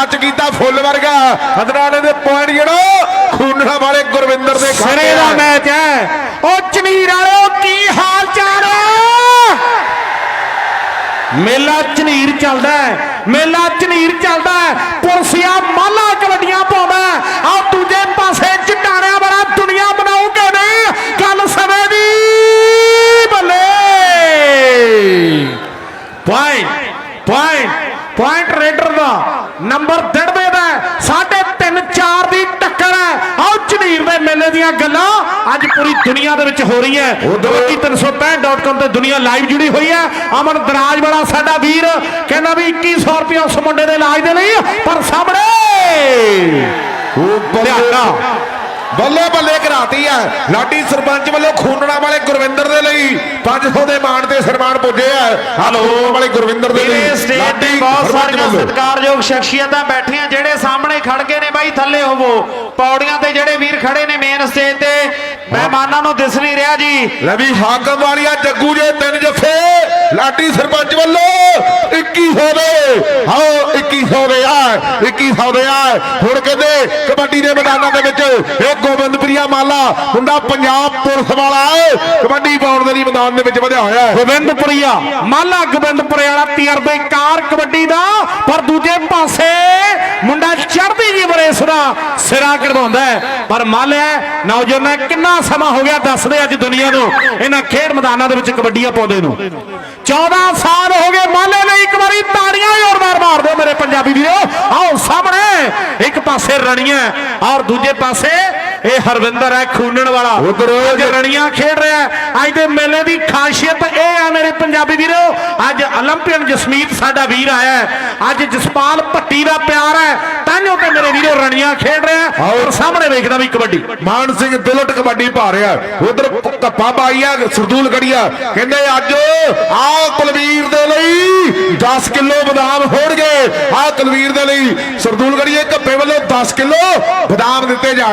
Touch ਕੀਤਾ ਫੁੱਲ ਵਰਗਾ। ਅਦਨਾਲੇ ਦੇ ਪੁਆਇੰਟ ਜਿਹੜਾ ਖੂਨਣਾ ਵਾਲੇ ਗੁਰਵਿੰਦਰ ਦੇ ਸਿਰੇ ਦਾ। ਮੈਚ ਹੈ। ਉਹ ਝਨੀਰ ਵਾਲਿਓ ਕੀ ਹਾਲ ਚਾਲ ਮੇਲਾ ਝਨੀਰ ਚੱਲਦਾ ਹੈ। ਮੇਲਾ ਝਨੀਰ ਚੱਲਦਾ ਹੈ। ਮਾਲਾ ਕਬੱਡੀਆਂ ਪਾਉਂਦਾ ਆ ਦੂਜੇ ਪਾਸੇ ਚਟਾਣਿਆਂ ਵਾਲਾ ਦੁਨੀਆ ਬਣਾਉਗੇ ਨੇ। ਗੱਲ ਸਮੇਂ ਦੀ ਬੱਲੇ। ਪੁਆਇੰਟ ਪੁਆਇੰਟ ਪੁਆਇੰਟ ਰੇਡਰ ਦਾ ਨੰਬਰ ਦੜਵੇ ਦਾ ਹੈ। ਸਾਢੇ 3 4 ਦੀ ਟੱਕਰ ਹੈ ਆਓ ਝਨੀਰ ਦੇ ਮੇਲੇ ਦੀਆਂ ਗੱਲਾਂ ਅੱਜ ਪੂਰੀ ਦੁਨੀਆ ਦੇ ਵਿੱਚ ਹੋ ਰਹੀਆਂ ਕਬੱਡੀ365.com ਤੇ ਦੁਨੀਆ ਲਾਈਵ ਜੁੜੀ ਹੋਈ ਹੈ ਅਮਨ ਦਰਾਜ ਵਾਲਾ ਸਾਡਾ ਵੀਰ ਕਹਿੰਦਾ ਵੀ 2100 ਰੁਪਏ ਉਸ ਮੁੰਡੇ ਦੇ ਇਲਾਜ ਦੇ ਲਈ ਪਰ ਸਾਹਮਣੇ ਉਹ ਲਿਆਂਦਾ। ਬੱਲੇ ਬੱਲੇ ਕਰਾਤੀ ਆ। ਲਾਡੀ ਸਰਪੰਚ ਵੱਲੋਂ ਖੂਨਣਾ ਵਾਲੇ ਗੁਰਵਿੰਦਰ ਦੇ ਲਈ 500 ਦੇ ਮਾਣ ਤੇ ਸਨਮਾਨ ਪੁੱਜੇ ਆ। ਹਲੋ ਵਾਲੇ ਗੁਰਵਿੰਦਰ ਦੇ ਲਈ। ਸਟੇਜ ਤੇ ਬਹੁਤ ਸਾਰੀਆਂ। ਸਤਿਕਾਰਯੋਗ ਸ਼ਖਸੀਅਤਾਂ ਬੈਠੀਆਂ ਜਿਹੜੇ ਸਾਹਮਣੇ ਖੜ ਗਏ ਨੇ ਬਾਈ ਥੱਲੇ ਹੋਵੋ। ਪੌੜੀਆਂ ਤੇ ਜਿਹੜੇ ਵੀਰ ਖੜੇ ਨੇ ਮੇਨ ਸਟੇਜ ਤੇ ਮਹਿਮਾਨਾਂ ਨੂੰ ਦਿਸ ਨਹੀਂ ਰਿਹਾ ਜੀ। ਰਵੀ ਹਾਕਮ ਵਾਲੀਆ ਜੱਗੂ ਜੇ ਤਿੰਨ ਜੱਫੇ ਲਾਡੀ ਸਰਪੰਚ ਵੱਲੋਂ 2100 ਦੇ। ਆਓ 2100 ਦੇ ਆ 2100 ਦੇ ਆ ਹੁਣ ਕਹਿੰਦੇ ਕਬੱਡੀ ਦੇ ਮੈਦਾਨਾਂ ਦੇ ਵਿੱਚ ਇਹ ਗੋਬਿੰਦਪੁਰੀਆ ਮਾਲਾ ਮੁੰਡਾ ਪੰਜਾਬ ਪੁਲਿਸ ਵਾਲਾ ਕਬੱਡੀ ਪਾਉਣ ਦੇ ਲਈ ਮੈਦਾਨ ਦੇ ਵਿੱਚ ਵਧਿਆ ਹੋਇਆ ਹੈ। ਗੋਬਿੰਦਪੁਰੀਆ ਮਾਲਾ ਗੋਬਿੰਦਪੁਰੇ ਵਾਲਾ ਤਜਰਬੇਕਾਰ ਕਬੱਡੀ ਦਾ, ਪਰ ਦੂਜੇ ਪਾਸੇ ਮੁੰਡਾ ਚੜਦੀ ਜੀ ਬਰੇਸ ਦਾ ਸਿਰਾ ਕਰਵਾਉਂਦਾ ਪਰ ਮਾਲਿਆ ਨੌਜਵਾਨਾਂ ਕਿੰਨਾ ਸਮਾਂ ਹੋ ਗਿਆ ਦੱਸਦੇ ਅੱਜ ਦੁਨੀਆ ਨੂੰ, ਇਹਨਾਂ ਖੇਡ ਮੈਦਾਨਾਂ ਦੇ ਵਿੱਚ ਕਬੱਡੀਆਂ ਪਾਉਂਦੇ ਨੂੰ। 14 ਸਾਲ ਹੋ ਗਏ ਮਾਲੇ ਲਈ ਇੱਕ ਵਾਰੀ ਤਾੜੀਆਂ ਜ਼ੋਰਦਾਰ ਮਾਰ ਦਿਓ ਪੰਜਾਬੀ ਵੀਰੋ ਆਓ ਸਾਹਮਣੇ ਇੱਕ ਪਾਸੇ ਰਣੀਆਂ ਔਰ ਦੂਜੇ ਪਾਸੇ ਇਹ ਹਰਵਿੰਦਰ ਹੈ ਖੂਨਣ ਵਾਲਾ। ਉਧਰ ਰਣੀਆਂ ਖੇਡ ਰਿਹਾ ਅੱਜ ਦੇ ਮੇਲੇ ਦੀ ਖਾਸੀਅਤ ਇਹ ਆ ਮੇਰੇ ਪੰਜਾਬੀ ਵੀਰੋ ਅੱਜ 올림픽ਨ ਜਸਮੀਤ ਸਾਡਾ ਵੀਰ ਆਇਆ ਅੱਜ ਜਸਪਾਲ ਭੱਟੀ ਦਾ ਪਿਆਰ ਹੈ। ਤਾਂਿਓ ਤੇ ਮੇਰੇ ਵੀਰੋ ਰਣੀਆਂ ਖੇਡ ਰਿਹਾ ਔਰ ਸਾਹਮਣੇ ਵੇਖਦਾ ਵੀ ਕਬੱਡੀ। ਮਾਨ ਸਿੰਘ ਦਿਲਟ ਕਬੱਡੀ ਪਾ ਰਿਹਾ ਉਧਰ ਕੱਪਾ ਬਾਈਆ ਸਰਦੂਲ ਗੜੀਆ ਕਹਿੰਦੇ ਅੱਜ ਆਓ ਕੁਲਵੀਰ ਦੇ 10 ਕਿਲੋ ਬਦਾਮ ਹੋਣਗੇ। ਆ ਤਲਵੀਰ ਦੇ ਲਈ ਸਰਦੂਲ ਗੜੀਏ ਵੱਲੋਂ 10 ਕਿਲੋ ਬਦਾਮ ਦਿੱਤੇ ਜਾਣ